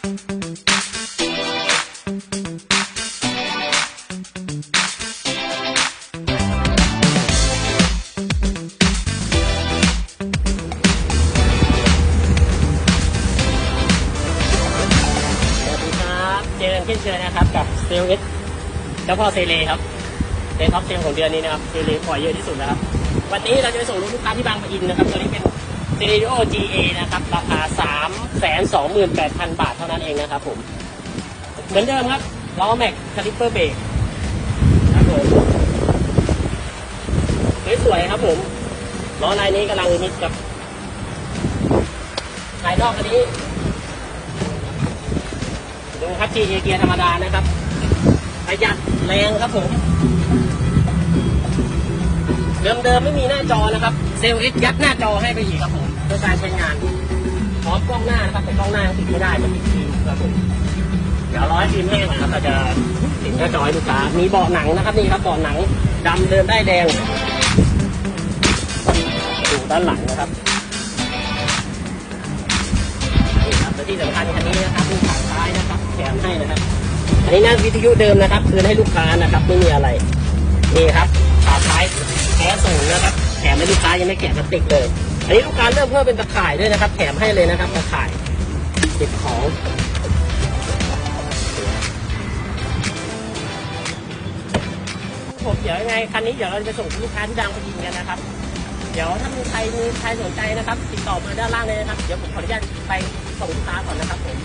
ครับเจอกันเช่นเคยนะครับกับเซลเอสเจ้าพ่อเซเลครับเป็นท็อปเซลของเดือนนี้นะครับเซเลปล่อยเยอะที่สุดแล้วครับ วันนี้เราจะไปส่งลูกค้าที่บางปะอินนะครับตัวนี้เป็นเซเลโอ GA นะครับราคา3 2 8 0 0 0บาทเท่านั้นเองนะครับผม เหมือนเดิมครับล้อแม็กคาลิปเปอร์เบรกครับผมสวยๆครับผมล้อลายนี้กำลังฮิตกับภายนอกอันนี้ดูครับ GA เกียร์ธรรมดานะครับประหยัดแรงครับผม เดิมๆไม่มีหน้าจอนะครับ เซลล์เอ็กยัดหน้าจอให้ไปอีกครับผมเพื่อการใช้งาน กล้องหน้ายังติดไม่ได้มันติดฟิล์มครับผมเดี๋ยวร้อยฟิล์มแห้งนะครับเราจะติดหน้าจอให้ลูกค้ามีเบาะหนังนะครับนี่ครับเบาะหนังดำเดินได้แดงดูด้านหลังนะครับนี่ครับและที่สำคัญคันนี้นะครับมีขาซ้ายนะครับแถมให้นะครับอันนี้หน้าวิทยุเดิมนะครับคืนให้ลูกค้านะครับไม่มีอะไรนี่ครับขาท้ายแท้ส่งนะครับแถมให้ลูกค้ายังไม่แกะพลาสติกเลย อันนี้ลูกค้าเริ่มเพิ่มเป็นตะข่ายด้วยนะครับ แถมให้เลยนะครับตะข่าย เก็บของผมเดี๋ยวยังไงคันนี้เดี๋ยวเราจะไปส่งลูกค้าที่ดังไปยินกันนะครับ เดี๋ยวถ้ามีใครมีใครสนใจนะครับ ติดต่อมาด้านล่างเลยนะครับ เดี๋ยวผมขออนุญาตไปส่งลูกค้าก่อนนะครับผม